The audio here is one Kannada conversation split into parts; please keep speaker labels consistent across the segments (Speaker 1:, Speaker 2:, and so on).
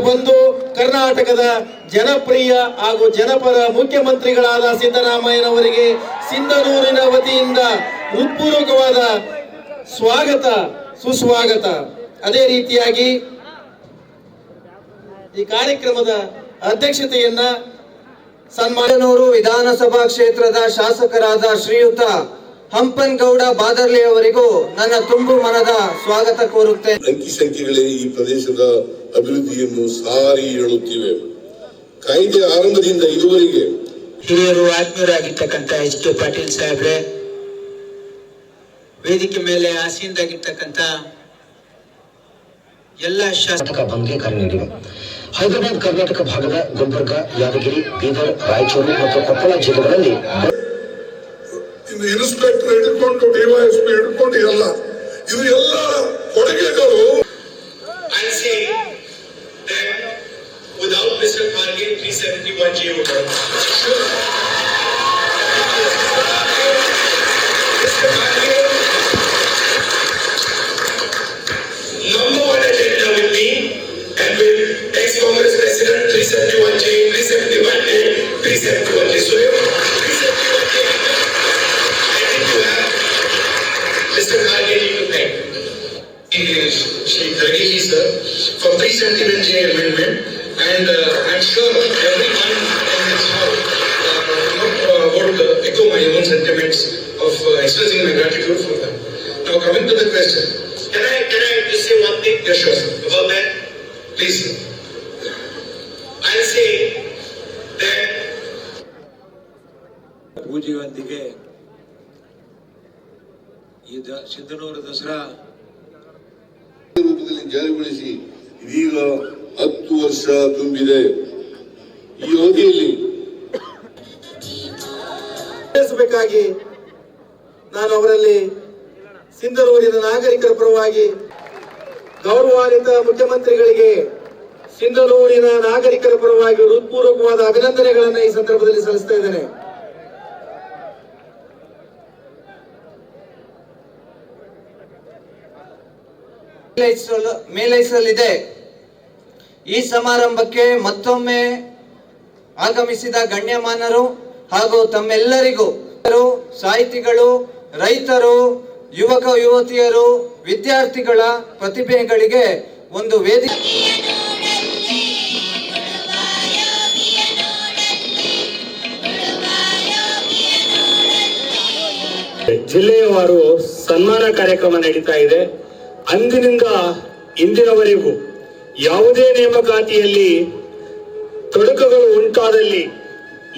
Speaker 1: ಬಂಧು ಕರ್ನಾಟಕದ ಜನಪ್ರಿಯ ಹಾಗೂ ಜನಪರ ಮುಖ್ಯಮಂತ್ರಿಗಳಾದ ಸಿದ್ದರಾಮಯ್ಯನವರಿಗೆ ಸಿಂಧನೂರಿನ ವತಿಯಿಂದ ಹೃತ್ಪೂರ್ವಕವಾದ ಸ್ವಾಗತ, ಸುಸ್ವಾಗತ. ಅದೇ ರೀತಿಯಾಗಿ ಈ ಕಾರ್ಯಕ್ರಮದ ಅಧ್ಯಕ್ಷತೆಯನ್ನ ಸನ್ಮಾನ
Speaker 2: ವಿಧಾನಸಭಾ ಕ್ಷೇತ್ರದ ಶಾಸಕರಾದ ಶ್ರೀಯುತ ಹಂಪನಗೌಡ ಬಾದರ್ಲಿ ಅವರಿಗೂ ನನ್ನ ತುಂಬು ಮನದ ಸ್ವಾಗತ ಕೋರುತ್ತೆ
Speaker 3: ಅಂಕಿ ಸಂಖ್ಯೆಗಳೇ ಈ ಪ್ರದೇಶದ ಅಭಿವೃದ್ಧಿಯನ್ನು ಸಾರಿ ಹೇಳುತ್ತಿವೆ. ಕಾಯ್ದೆ ಆರಂಭದಿಂದ ಇದುವರೆಗೆ
Speaker 4: ಹಿರಿಯರು ಆತ್ಮೀಯರಾಗಿರ್ತಕ್ಕಂಥ ಎಚ್ ಕೆ ಪಾಟೀಲ್ ಸಾಹೇಬ್ರೆ ವೇದಿಕೆ ಮೇಲೆ ಆಸೀನರಾಗಿರ್ತಕ್ಕಂಥ ಎಲ್ಲ ಶಾಸಕ
Speaker 5: ಬಂದ್ಗೆ ಕರೆ ನೀಡಿವೆ. ಹೈದರಾಬಾದ್ ಕರ್ನಾಟಕ ಭಾಗದ ಗುಲ್ಬರ್ಗ ಯಾದಗಿರಿ ಬೀದರ್ ರಾಯಚೂರು ಮತ್ತು ಕೊಪ್ಪಳ ಜಿಲ್ಲೆಗಳಲ್ಲಿ
Speaker 3: ಇನ್ನು ಇನ್ಸ್ಪೆಕ್ಟರ್ ಹಿಡ್ಕೊಂಡು ಡಿವೈಎಸ್ಪಿ ಹಿಡ್ಕೊಂಡು ಎಲ್ಲ ಇದು ಎಲ್ಲ ಕೊಡುಗೆಗಳು
Speaker 6: without Mr. Kharge, 371J would for 371J amendment and uh, I'm sure everyone in this hall uh, you know, uh, would uh, echo my own sentiments of uh, expressing my gratitude for them. Now coming to the question, can I can I just say one thing? Yeah, sure. About that, please. sir. I'll say that
Speaker 7: ಪೂಜೆಯೊಂದಿಗೆ ಈ ದ ಸಿಂಧನೂರು ದಸರಾ
Speaker 3: ರೂಪದಲ್ಲಿ ಜಾರಿಗೊಳಿಸಿ ಇದೀಗ ಹತ್ತು ವರ್ಷ ತುಂಬಿದೆ. ಈ ಅವಧಿಯಲ್ಲಿ
Speaker 1: ನಾನು ಅವರಲ್ಲಿ ಸಿಂಧನೂರಿನ ನಾಗರಿಕರ ಪರವಾಗಿ ಗೌರವಾನ್ವಿತ ಮುಖ್ಯಮಂತ್ರಿಗಳಿಗೆ ಸಿಂಧನೂರಿನ ನಾಗರಿಕರ ಪರವಾಗಿ ಹೃತ್ಪೂರ್ವಕವಾದ ಅಭಿನಂದನೆಗಳನ್ನು ಈ ಸಂದರ್ಭದಲ್ಲಿ ಸಲ್ಲಿಸ್ತಾ ಇದ್ದೇನೆ.
Speaker 2: ಮೇಳೈಸಲಿದೆ ಈ ಸಮಾರಂಭಕ್ಕೆ ಮತ್ತೊಮ್ಮೆ ಆಗಮಿಸಿದ ಗಣ್ಯಮಾನರು ಹಾಗೂ ತಮ್ಮೆಲ್ಲರಿಗೂ ಸಾಹಿತಿಗಳು, ರೈತರು, ಯುವಕ ಯುವತಿಯರು, ವಿದ್ಯಾರ್ಥಿಗಳ ಪ್ರತಿಭೆಗಳಿಗೆ ಒಂದು ವೇದಿಕೆ.
Speaker 8: ಜಿಲ್ಲೆಯವರು ಸನ್ಮಾನ ಕಾರ್ಯಕ್ರಮ ನಡೀತಾ ಇದೆ. ಅಂದಿನಿಂದ ಇಂದಿನವರೆಗೂ ಯಾವುದೇ ನೇಮಕಾತಿಯಲ್ಲಿ ತೊಡಕುಗಳು ಉಂಟಾದಲ್ಲಿ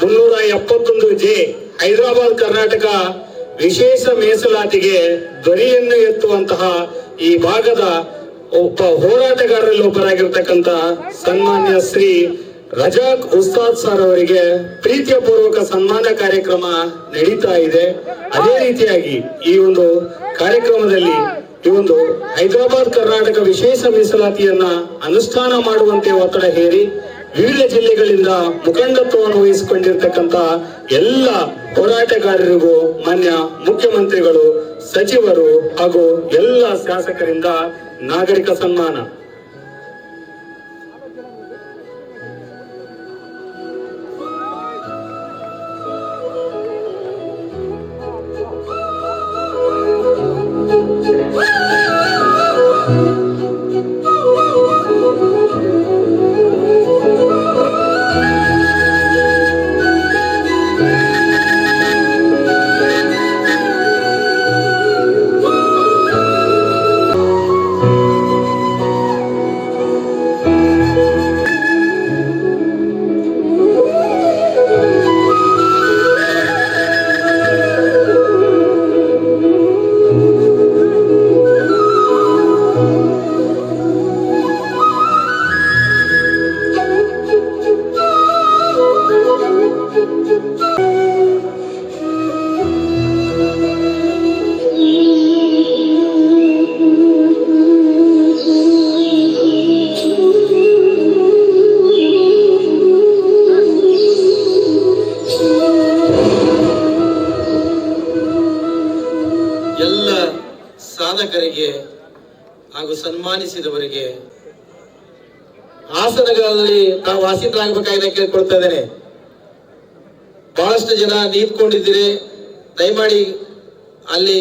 Speaker 8: ಮುನ್ನೂರ ಎಪ್ಪತ್ತೊಂದು ಜೆ ಹೈದರಾಬಾದ್ ಕರ್ನಾಟಕ ವಿಶೇಷ ಮೀಸಲಾತಿಗೆ ಧ್ವನಿಯನ್ನು ಎತ್ತುವಂತಹ ಈ ಭಾಗದ ಒಬ್ಬ ಹೋರಾಟಗಾರರಲ್ಲಿ ಒಬ್ಬರಾಗಿರ್ತಕ್ಕಂಥ ಸನ್ಮಾನ್ಯ ಶ್ರೀ ರಜಾಕ್ ಉಸ್ತಾದ್ ಸರ್ ಅವರಿಗೆ ಪ್ರೀತಿಯ ಪೂರ್ವಕ ಸನ್ಮಾನ ಕಾರ್ಯಕ್ರಮ ನಡೀತಾ ಇದೆ. ಅದೇ ರೀತಿಯಾಗಿ ಈ ಒಂದು ಕಾರ್ಯಕ್ರಮದಲ್ಲಿ ಈ ಹೈದರಾಬಾದ್ ಕರ್ನಾಟಕ ವಿಶೇಷ ಮೀಸಲಾತಿಯನ್ನ ಅನುಷ್ಠಾನ ಮಾಡುವಂತೆ ಒತ್ತಡ ಹೇರಿ ವಿವಿಧ ಜಿಲ್ಲೆಗಳಿಂದ ಮುಖಂಡತ್ವವನ್ನು ವಹಿಸಿಕೊಂಡಿರ್ತಕ್ಕಂತ ಎಲ್ಲ ಹೋರಾಟಗಾರರಿಗೂ ಮಾನ್ಯ ಮುಖ್ಯಮಂತ್ರಿಗಳು, ಸಚಿವರು ಹಾಗೂ ಎಲ್ಲ ಶಾಸಕರಿಂದ ನಾಗರಿಕ ಸನ್ಮಾನ.
Speaker 1: ಸಾಧಕರಿಗೆ ಹಾಗೂ ಸನ್ಮಾನಿಸಿದವರಿಗೆ ಆಸನಗಳಲ್ಲಿ ನಾವು ನಾನು ಕೇಳ್ಕೊಳ್ತಾ ಇದ್ದೇನೆ. ಬಹಳಷ್ಟು ಜನ ನಿಂತ್ಕೊಂಡಿದ್ದೀರಿ. ದಯಮಾಡಿ ಅಲ್ಲಿ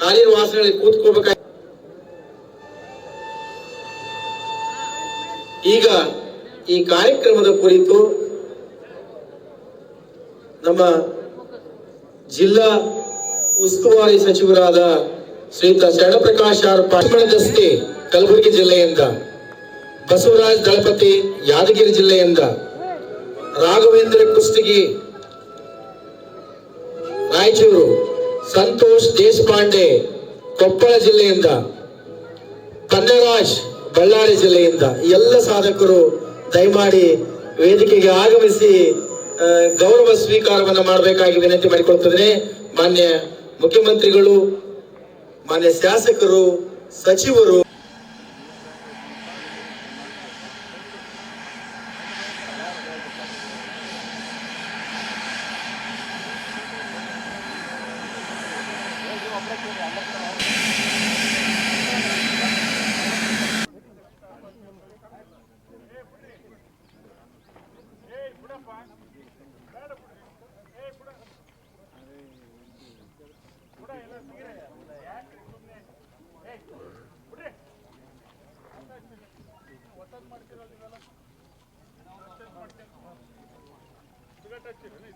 Speaker 1: ಖಾಲಿ ವಾಸನೆಗಳಲ್ಲಿ ಕೂತ್ಕೋಬೇಕಾಗಿ. ಈಗ ಈ ಕಾರ್ಯಕ್ರಮದ ಕುರಿತು ನಮ್ಮ ಜಿಲ್ಲಾ ಉಸ್ತುವಾರಿ ಸಚಿವರಾದ ಶ್ರೀಯುತ ಶರಣಪ್ರಕಾಶ್ ಆರ್ ದಸ್ತಿ ಕಲಬುರಗಿ ಜಿಲ್ಲೆಯಿಂದ. ಬಸವರಾಜ್ ದಳಪತಿ, ಯಾದಗಿರಿ ಜಿಲ್ಲೆಯಿಂದ. ರಾಘವೇಂದ್ರ ಕುಸ್ತಿಗಿ, ರಾಯಚೂರು. ಸಂತೋಷ್ ದೇಶಪಾಂಡೆ, ಕೊಪ್ಪಳ ಜಿಲ್ಲೆಯಿಂದ. ಪನ್ನರಾಜ್ ಬಳ್ಳಾರಿ ಜಿಲ್ಲೆಯಿಂದ. ಎಲ್ಲ ಸಾಧಕರು ದಯಮಾಡಿ ವೇದಿಕೆಗೆ ಆಗಮಿಸಿ ಗೌರವ ಸ್ವೀಕಾರವನ್ನು ಮಾಡಬೇಕಾಗಿ ವಿನಂತಿ ಮಾಡಿಕೊಳ್ತಿದ್ದೇನೆ ಮಾನ್ಯ ಮುಖ್ಯಮಂತ್ರಿಗಳು ಮಾನ್ಯ ಶಾಸಕರು ಸಚಿವರು.
Speaker 9: ಮಾಡ್ತಿರಲ್ಲ